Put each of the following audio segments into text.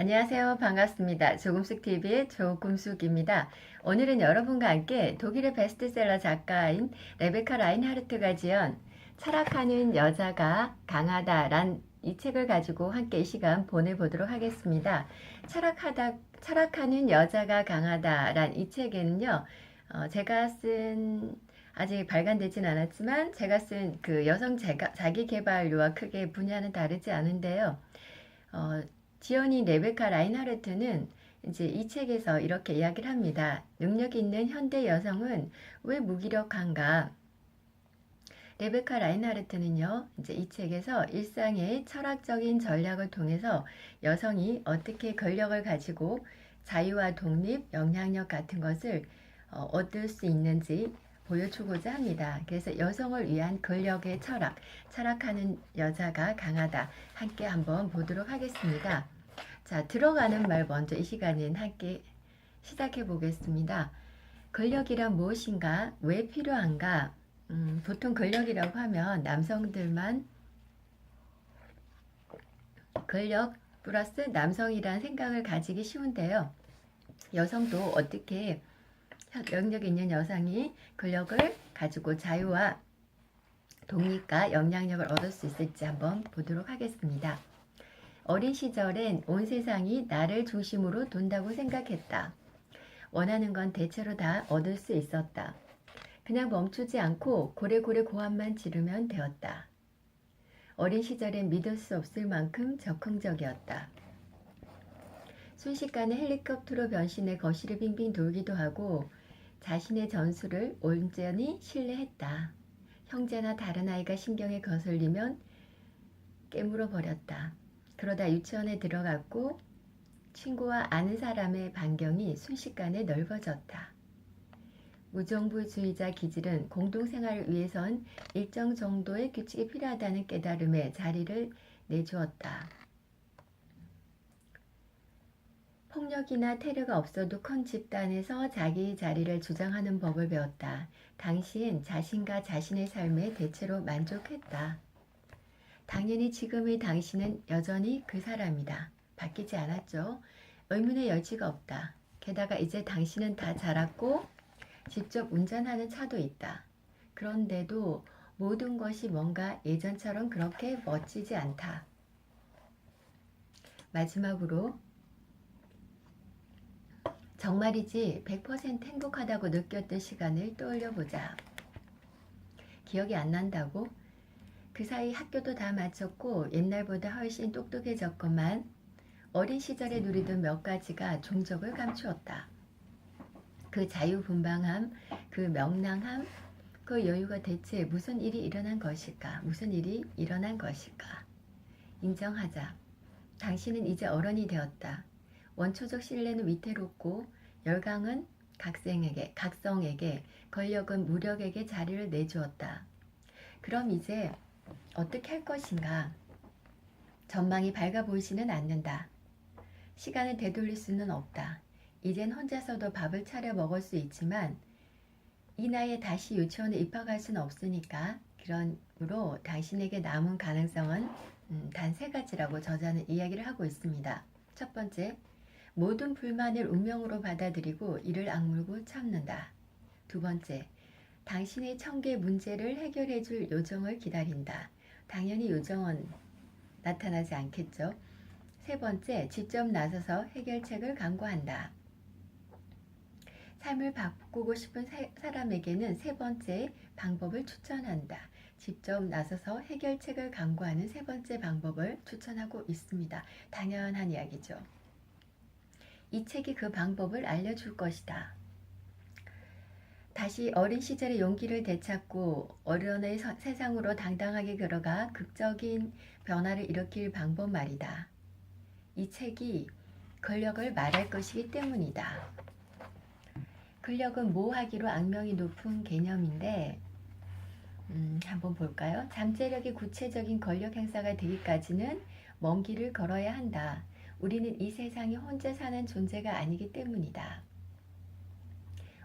안녕하세요. 반갑습니다. 조금숙 TV의 조금숙입니다. 오늘은 여러분과 함께 독일의 베스트셀러 작가인 레베카 라인하르트가 지은 철학하는 여자가 강하다란 이 책을 가지고 함께 이 시간 보내보도록 하겠습니다. 철학하다, 철학하는 여자가 강하다란 이 책에는요, 어, 제가 쓴 아직 발간되진 않았지만 제가 쓴 그 여성 자기개발료와 크게 분야는 다르지 않은데요. 어, 지연이 레베카 라인하르트는 이제 이 책에서 이렇게 이야기를 합니다. 능력 있는 현대 여성은 왜 무기력한가? 레베카 라인하르트는요, 이제 이 책에서 일상의 철학적인 전략을 통해서 여성이 어떻게 권력을 가지고 자유와 독립, 영향력 같은 것을 어, 얻을 수 있는지 보여주고자 합니다. 그래서 여성을 위한 권력의 철학, 철학하는 여자가 강하다. 함께 한번 보도록 하겠습니다. 자, 들어가는 말 먼저 이 시간엔 함께 시작해 보겠습니다. 권력이란 무엇인가? 왜 필요한가? 음, 보통 권력이라고 하면 남성들만 권력 플러스 남성이란 생각을 가지기 쉬운데요. 여성도 어떻게 영역 있는 여성이 권력을 가지고 자유와 독립과 영향력을 얻을 수 있을지 한번 보도록 하겠습니다. 어린 시절엔 온 세상이 나를 중심으로 돈다고 생각했다. 원하는 건 대체로 다 얻을 수 있었다. 그냥 멈추지 않고 고래고래 고함만 지르면 되었다. 어린 시절엔 믿을 수 없을 만큼 적극적이었다. 순식간에 헬리콥터로 변신해 거실을 빙빙 돌기도 하고 자신의 전술을 온전히 신뢰했다. 형제나 다른 아이가 신경에 거슬리면 깨물어 버렸다. 그러다 유치원에 들어갔고 친구와 아는 사람의 반경이 순식간에 넓어졌다. 무정부주의자 기질은 공동생활을 위해선 일정 정도의 규칙이 필요하다는 깨달음에 자리를 내주었다. 폭력이나 테러가 없어도 큰 집단에서 자기 자리를 주장하는 법을 배웠다. 당시엔 자신과 자신의 삶에 대체로 만족했다. 당연히 지금의 당신은 여전히 그 사람이다. 바뀌지 않았죠. 의문의 여지가 없다. 게다가 이제 당신은 다 자랐고 직접 운전하는 차도 있다. 그런데도 모든 것이 뭔가 예전처럼 그렇게 멋지지 않다. 마지막으로 정말이지 100% 행복하다고 느꼈던 시간을 떠올려 보자. 기억이 안 난다고? 그 사이 학교도 다 마쳤고 옛날보다 훨씬 똑똑해졌건만 어린 시절에 누리던 몇 가지가 종적을 감추었다. 그 자유분방함, 그 명랑함, 그 여유가 대체 무슨 일이 일어난 것일까? 무슨 일이 일어난 것일까? 인정하자. 당신은 이제 어른이 되었다. 원초적 신뢰는 위태롭고 열강은 각생에게, 각성에게, 권력은 무력에게 자리를 내주었다. 그럼 이제 어떻게 할 것인가? 전망이 밝아 보이지는 않는다. 시간을 되돌릴 수는 없다. 이젠 혼자서도 밥을 차려 먹을 수 있지만 이 나이에 다시 유치원에 입학할 수는 없으니까 그러므로 당신에게 남은 가능성은 음, 단세 가지라고 저자는 이야기를 하고 있습니다. 첫 번째, 모든 불만을 운명으로 받아들이고 이를 악물고 참는다. 두 번째, 당신의 청계 문제를 해결해 줄 요정을 기다린다. 당연히 요정은 나타나지 않겠죠. 세 번째, 직접 나서서 해결책을 강구한다. 삶을 바꾸고 싶은 사람에게는 세 번째 방법을 추천한다. 직접 나서서 해결책을 강구하는 세 번째 방법을 추천하고 있습니다. 당연한 이야기죠. 이 책이 그 방법을 알려줄 것이다. 다시 어린 시절의 용기를 되찾고 어른의 세상으로 당당하게 걸어가 극적인 변화를 일으킬 방법 말이다. 이 책이 권력을 말할 것이기 때문이다. 권력은 모하기로 악명이 높은 개념인데 음, 한번 볼까요? 잠재력이 구체적인 권력 행사가 되기까지는 먼 길을 걸어야 한다. 우리는 이 세상에 혼자 사는 존재가 아니기 때문이다.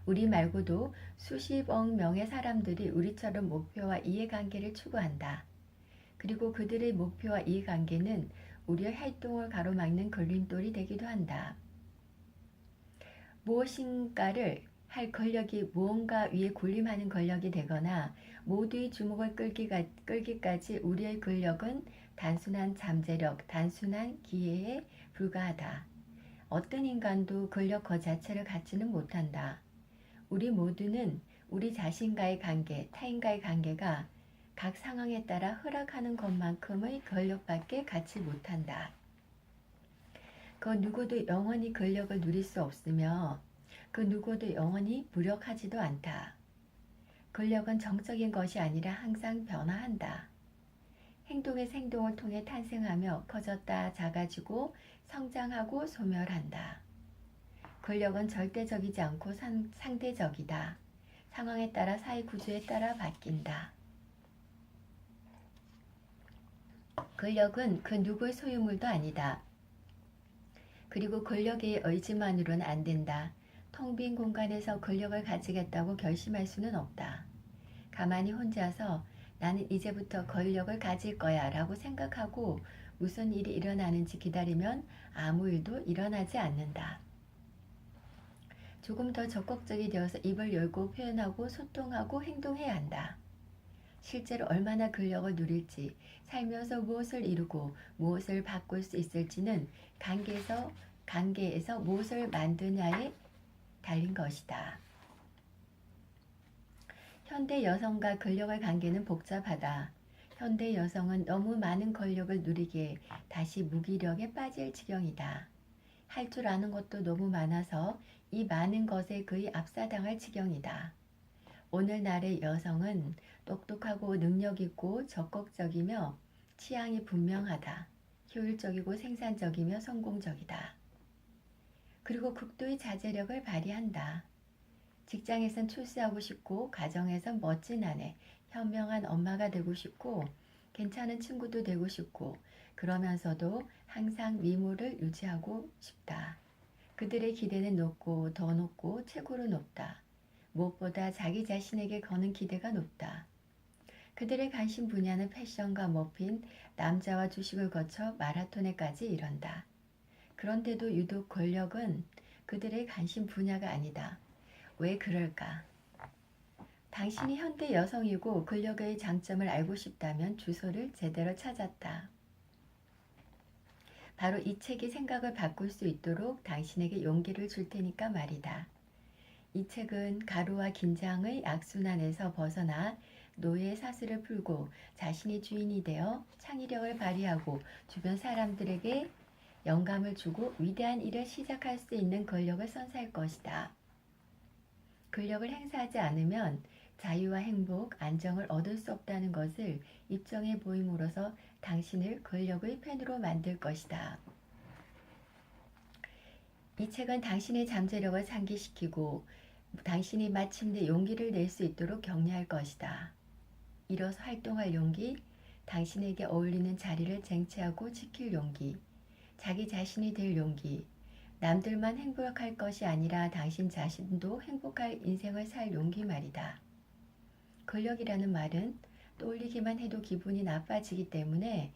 우리 말고도 수십억 명의 사람들이 우리처럼 목표와 이해관계를 추구한다. 그리고 그들의 목표와 이해관계는 우리의 활동을 가로막는 걸림돌이 되기도 한다. 무엇인가를 할 권력이 무언가 위에 군림하는 권력이 되거나 모두의 주목을 끌기가, 끌기까지 우리의 권력은 단순한 잠재력, 단순한 기회에 불과하다. 어떤 인간도 권력 그 자체를 갖지는 못한다. 우리 모두는 우리 자신과의 관계, 타인과의 관계가 각 상황에 따라 허락하는 것만큼의 권력밖에 갖지 못한다. 그 누구도 영원히 권력을 누릴 수 없으며 그 누구도 영원히 무력하지도 않다. 권력은 정적인 것이 아니라 항상 변화한다. 행동의 행동을 통해 탄생하며 커졌다 작아지고 성장하고 소멸한다. 권력은 절대적이지 않고 상, 상대적이다. 상황에 따라 사회 구조에 따라 바뀐다. 권력은 그 누구의 소유물도 아니다. 그리고 권력의 의지만으로는 안 된다. 텅 빈 공간에서 권력을 가지겠다고 결심할 수는 없다. 가만히 혼자서 나는 이제부터 권력을 가질 거야 라고 생각하고 무슨 일이 일어나는지 기다리면 아무 일도 일어나지 않는다. 조금 더 적극적이 되어서 입을 열고 표현하고 소통하고 행동해야 한다. 실제로 얼마나 근력을 누릴지, 살면서 무엇을 이루고 무엇을 바꿀 수 있을지는 관계에서, 관계에서 무엇을 만드냐에 달린 것이다. 현대 여성과 권력의 관계는 복잡하다. 현대 여성은 너무 많은 권력을 누리기에 다시 무기력에 빠질 지경이다. 할 줄 아는 것도 너무 많아서 이 많은 것에 그의 압사당할 지경이다. 오늘날의 여성은 똑똑하고 능력있고 적극적이며 취향이 분명하다. 효율적이고 생산적이며 성공적이다. 그리고 극도의 자제력을 발휘한다. 직장에선 출세하고 싶고 가정에선 멋진 아내, 현명한 엄마가 되고 싶고 괜찮은 친구도 되고 싶고 그러면서도 항상 미모를 유지하고 싶다. 그들의 기대는 높고 더 높고 최고로 높다. 무엇보다 자기 자신에게 거는 기대가 높다. 그들의 관심 분야는 패션과 머핀, 남자와 주식을 거쳐 마라톤에까지 이른다. 그런데도 유독 권력은 그들의 관심 분야가 아니다. 왜 그럴까? 당신이 현대 여성이고 권력의 장점을 알고 싶다면 주소를 제대로 찾았다. 바로 이 책이 생각을 바꿀 수 있도록 당신에게 용기를 줄 테니까 말이다. 이 책은 가루와 긴장의 악순환에서 벗어나 노예의 사슬을 풀고 자신이 주인이 되어 창의력을 발휘하고 주변 사람들에게 영감을 주고 위대한 일을 시작할 수 있는 권력을 선사할 것이다. 권력을 행사하지 않으면 자유와 행복, 안정을 얻을 수 없다는 것을 입증해 보임으로써 당신을 권력의 팬으로 만들 것이다. 이 책은 당신의 잠재력을 상기시키고 당신이 마침내 용기를 낼 수 있도록 격려할 것이다. 이로써 활동할 용기, 당신에게 어울리는 자리를 쟁취하고 지킬 용기, 자기 자신이 될 용기, 남들만 행복할 것이 아니라 당신 자신도 행복할 인생을 살 용기 말이다. 권력이라는 말은 떠올리기만 해도 기분이 나빠지기 때문에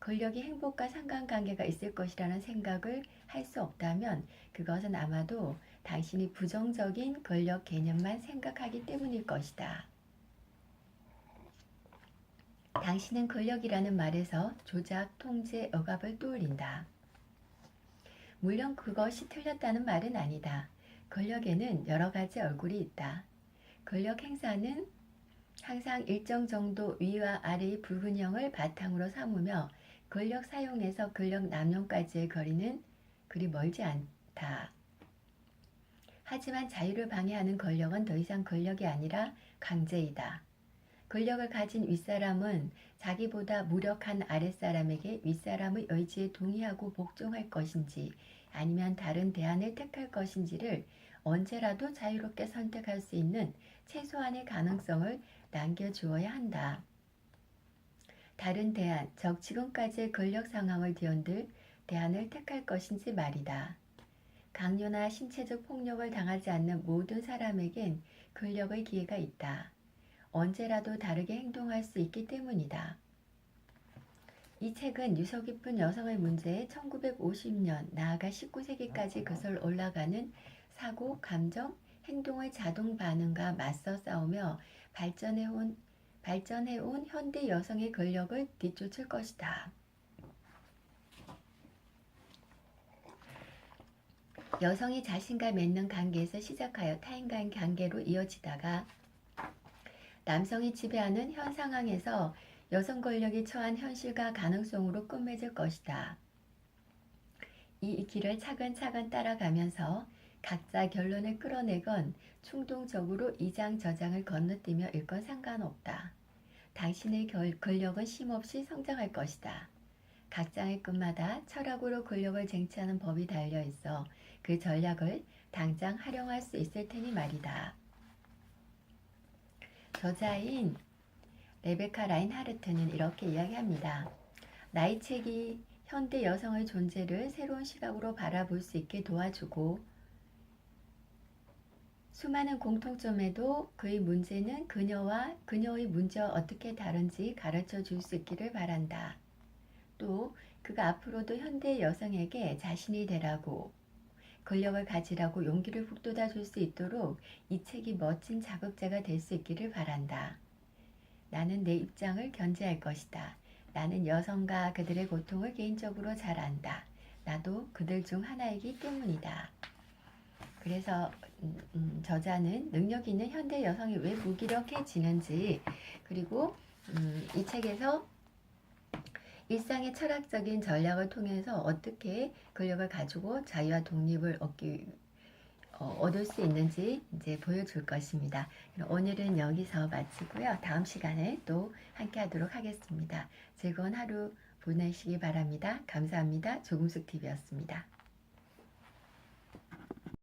권력이 행복과 상관관계가 있을 것이라는 생각을 할 수 없다면 그것은 아마도 당신이 부정적인 권력 개념만 생각하기 때문일 것이다. 당신은 권력이라는 말에서 조작, 통제, 억압을 떠올린다. 물론 그것이 틀렸다는 말은 아니다. 권력에는 여러 가지 얼굴이 있다. 권력 행사는 항상 일정 정도 위와 아래의 불균형을 바탕으로 삼으며 권력 사용에서 권력 남용까지의 거리는 그리 멀지 않다. 하지만 자유를 방해하는 권력은 더 이상 권력이 아니라 강제이다. 권력을 가진 윗사람은 자기보다 무력한 아랫사람에게 윗사람의 의지에 동의하고 복종할 것인지 아니면 다른 대안을 택할 것인지를 언제라도 자유롭게 선택할 수 있는 최소한의 가능성을 남겨주어야 한다. 다른 대안, 즉 지금까지의 권력 상황을 뒤흔들 대안을 택할 것인지 말이다. 강요나 신체적 폭력을 당하지 않는 모든 사람에겐 권력의 기회가 있다. 언제라도 다르게 행동할 수 있기 때문이다. 이 책은 유서 깊은 여성의 문제에 1950년 나아가 19세기까지 그슬 올라가는 사고, 감정, 행동의 자동 반응과 맞서 싸우며 발전해온 발전해온 현대 여성의 권력을 뒤쫓을 것이다. 여성이 자신과 맺는 관계에서 시작하여 타인과의 관계로 이어지다가 남성이 지배하는 현 상황에서 여성 권력이 처한 현실과 가능성으로 끝맺을 것이다. 이 길을 차근차근 따라가면서 각자 결론을 끌어내건 충동적으로 이장 저장을 건너뛰며 읽건 상관없다. 당신의 결, 권력은 쉼없이 성장할 것이다. 각 장의 끝마다 철학으로 권력을 쟁취하는 법이 달려 있어 그 전략을 당장 활용할 수 있을 테니 말이다. 저자인 레베카 라인하르트는 이렇게 이야기합니다. 나의 책이 현대 여성의 존재를 새로운 시각으로 바라볼 수 있게 도와주고 수많은 공통점에도 그의 문제는 그녀와 그녀의 문제와 어떻게 다른지 가르쳐 줄 수 있기를 바란다. 또 그가 앞으로도 현대 여성에게 자신이 되라고 권력을 가지라고 용기를 북돋아 줄 수 있도록 이 책이 멋진 자극제가 될 수 있기를 바란다. 나는 내 입장을 견제할 것이다. 나는 여성과 그들의 고통을 개인적으로 잘 안다. 나도 그들 중 하나이기 때문이다. 그래서 음, 음, 저자는 능력 있는 현대 여성이 왜 무기력해지는지 그리고 음, 이 책에서 일상의 철학적인 전략을 통해서 어떻게 권력을 가지고 자유와 독립을 얻기 어, 얻을 수 있는지 이제 보여줄 것입니다. 오늘은 여기서 마치고요. 다음 시간에 또 함께 하도록 하겠습니다. 즐거운 하루 보내시기 바랍니다. 감사합니다. 조금숙 TV였습니다.